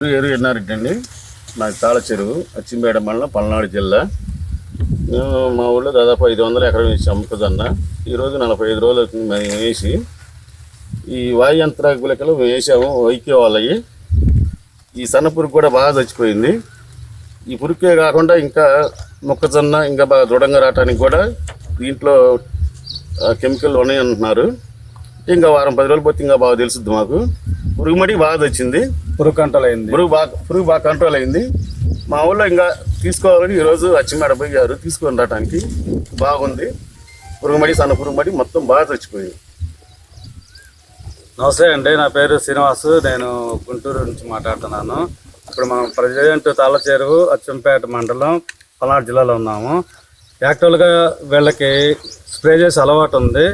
ఏరు ఎన్నారెడ్డి అండి? నాకు తాళ చెరువు అచ్చింపేట మండలం పల్నాడు జిల్లా. మేము మా ఊళ్ళో దాదాపు ఐదు వందల ఎకరం వేసి అమ్ముతుందన్న ఈరోజు నలభై ఐదు రోజులు అవుతుంది మేము వేసి. ఈ వాయు యంత్ర గుళికలు వేసాము వైకే వాళ్ళవి. ఈ సన్న పురుగు కూడా బాగా చచ్చిపోయింది. ఈ పురుగుకే కాకుండా ఇంకా మొక్కజొన్న ఇంకా బాగా దృఢంగా రావడానికి కూడా దీంట్లో కెమికల్ ఉన్నాయి అంటున్నారు. ఇంకా వారం పది రోజులు పోతే ఇంకా బాగా తెలుసుద్ది మాకు. పురుగు మడి బాగా వచ్చింది పురుగు కంట్రోల్ అయింది పురుగు బాగా పురుగు బాగా కంట్రోల్ అయింది. మా ఊళ్ళో ఇంకా తీసుకోవాలని ఈరోజు అచ్చిమేడ పోయారు తీసుకొని రావడానికి బాగుంది. పురుగుమడి సన్న పురుగుమడి మొత్తం బాగా చచ్చిపోయింది. నమస్తే అండి నా పేరు శ్రీనివాస్. నేను గుంటూరు నుంచి మాట్లాడుతున్నాను. ఇప్పుడు మనం ప్రజెంట్ తాళ్ళచేరువు అచ్చంపేట మండలం పల్నాడు జిల్లాలో ఉన్నాము. యాక్చువల్గా వీళ్ళకి స్ప్రే చేసే అలవాటు ఉంది.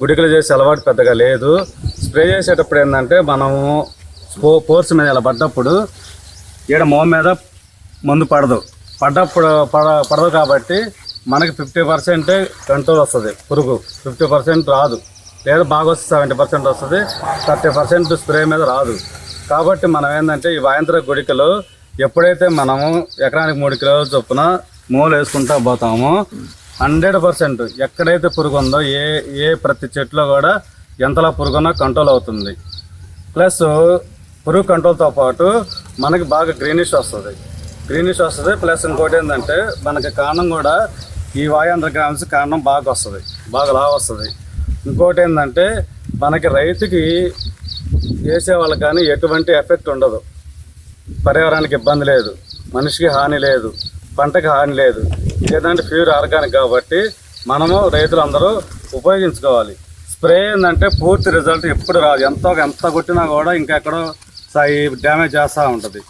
గుడికలు చేసే అలవాటు పెద్దగా లేదు. స్ప్రే చేసేటప్పుడు ఏంటంటే మనము పో పోర్స్ మీద ఇలా పడ్డప్పుడు ఈడ మొహం మీద మందు పడదు. పడ్డప్పుడు పడ పడదు కాబట్టి మనకి ఫిఫ్టీ పర్సెంట్ కంట్రోల్ వస్తుంది. పురుగు ఫిఫ్టీ పర్సెంట్ రాదు. లేదా బాగా వస్తే సెవెంటీ పర్సెంట్ వస్తుంది థర్టీ పర్సెంట్ స్ప్రే మీద రాదు. కాబట్టి మనం ఏంటంటే ఈ వాయంత్ర గుడికలు ఎప్పుడైతే మనము ఎకరానికి మూడు కిలోల చొప్పున మూలు వేసుకుంటా పోతామో హండ్రెడ్ పర్సెంట్ ఎక్కడైతే పురుగు ఉందో ఏ ఏ ప్రతి చెట్లో కూడా ఎంతలా పురుగున్నా కంట్రోల్ అవుతుంది. ప్లస్ పురుగు కంట్రోల్తో పాటు మనకి బాగా గ్రీనిష్ వస్తుంది. గ్రీనిష్ వస్తుంది ప్లస్ ఇంకోటి ఏంటంటే మనకి కాండం కూడా ఈ వాయాంధ్ర గ్రామ్స్ కాండం బాగా వస్తుంది బాగా లావు వస్తుంది. ఇంకోటి ఏంటంటే మనకి రైతుకి వేసే వాళ్ళకి కానీ ఎటువంటి ఎఫెక్ట్ ఉండదు. పర్యావరణానికి ఇబ్బంది లేదు మనిషికి హాని లేదు పంటకి హాని లేదు. లేదంటే ప్యూర్ ఆర్గానిక్ కాబట్టి మనము రైతులందరూ ఉపయోగించుకోవాలి. స్ప్రే ఏంటంటే పూర్తి రిజల్ట్ ఎప్పుడు రాదు. ఎంత ఎంత కొట్టినా కూడా ఇంకెక్కడో సాయి డ్యామేజ్ చేస్తూ ఉంటుంది.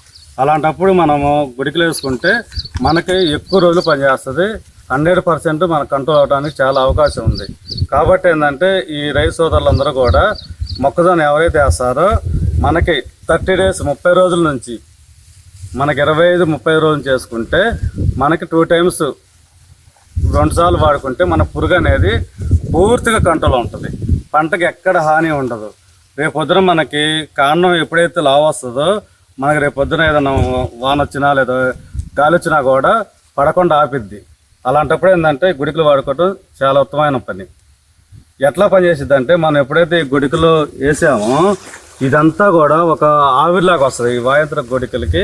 అలాంటప్పుడు మనము గుడికలు వేసుకుంటే మనకి ఎక్కువ రోజులు పనిచేస్తుంది హండ్రెడ్ పర్సెంట్ మనకు కంట్రోల్ అవడానికి చాలా అవకాశం ఉంది. కాబట్టి ఏంటంటే ఈ రైతు సోదరులందరూ కూడా మొక్కజొన్న ఎవరైతే వేస్తారో మనకి థర్టీ డేస్ ముప్పై రోజుల నుంచి మనకి ఇరవై ఐదు ముప్పై రోజులు చేసుకుంటే మనకి టూ టైమ్స్ రెండు సార్లు వాడుకుంటే మన పురుగు అనేది పూర్తిగా కంట్రోల్ ఉంటుంది. పంటకి ఎక్కడ హాని ఉండదు. రేపు పొద్దున మనకి కాండం ఎప్పుడైతే లావు వస్తుందో మనకి రేపు పొద్దున ఏదైనా వాన వచ్చినా లేదా గాలి వచ్చినా కూడా పడకుండా ఆపిద్ది. అలాంటప్పుడు ఏంటంటే గుడికలు వాడుకోవటం చాలా ఉత్తమమైన పని. ఎట్లా పనిచేసిద్ది అంటే మనం ఎప్పుడైతే ఈ గుడికలు వేసామో ఇదంతా కూడా ఒక ఆవిరిలాగా వస్తుంది. ఈ వాయంత్ర గుడికలకి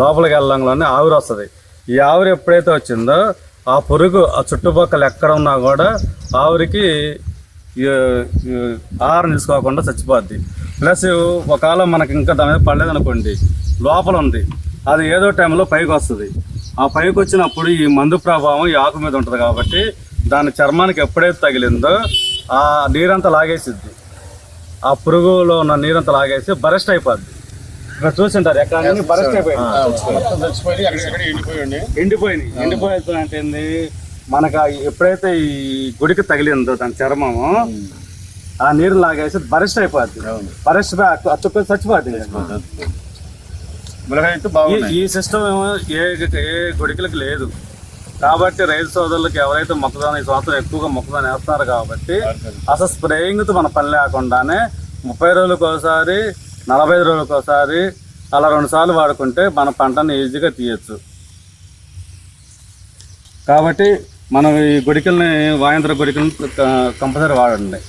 లోపలికి వెళ్ళంలోనే ఆవిరి వస్తుంది. ఈ ఆవిరి ఎప్పుడైతే వచ్చిందో ఆ పురుగు ఆ చుట్టుపక్కల ఎక్కడ ఉన్నా కూడా ఆవిరికి ఆహారం తీసుకోకుండా చచ్చిపోద్ది. ప్లస్ ఒకవేళ మనకి ఇంకా దాని మీద పడలేదనుకోండి లోపల ఉంది. అది ఏదో టైంలో పైకి వస్తుంది. ఆ పైకి వచ్చినప్పుడు ఈ మందు ప్రభావం ఈ ఆకు మీద ఉంటుంది కాబట్టి దాని చర్మానికి ఎప్పుడైతే తగిలిందో ఆ నీరంతా లాగేసిద్ది. ఆ పురుగులో ఉన్న నీరంతా లాగేసి బరెస్ట్ అయిపోద్ది. ఇక్కడ చూసింటారు ఎక్కడ బరెస్ట్ అయిపోయింది. ఎండిపోయండి ఎండిపోయింది ఎండిపోయింది అంటే ఏంది? మనకు ఎప్పుడైతే ఈ గుడికి తగిలిందో దాని చర్మము ఆ నీరు లాగేసి బరెస్ట్ అయిపోద్ది. బరెస్ట్ అచ్చుకొని చచ్చిపోద్ది. ఈ- సిస్టమ్ ఏమో ఏ ఏ గుడికలకు లేదు. కాబట్టి రైతు సోదరులకు ఎవరైతే మొక్కదాని ఈ సంవత్సరం ఎక్కువగా మొక్కదాని వేస్తున్నారు కాబట్టి అసలు స్ప్రేయింగ్తో మన పని లేకుండానే ముప్పై రోజులకు ఒకసారి నలభై ఐదు రోజులకు ఒకసారి అలా రెండు సార్లు వాడుకుంటే మన పంటను ఈజీగా తీయచ్చు. కాబట్టి మనం ఈ గుడికల్ని వాయంత్ర గుడికల్ని కంపల్సరీ వాడండి.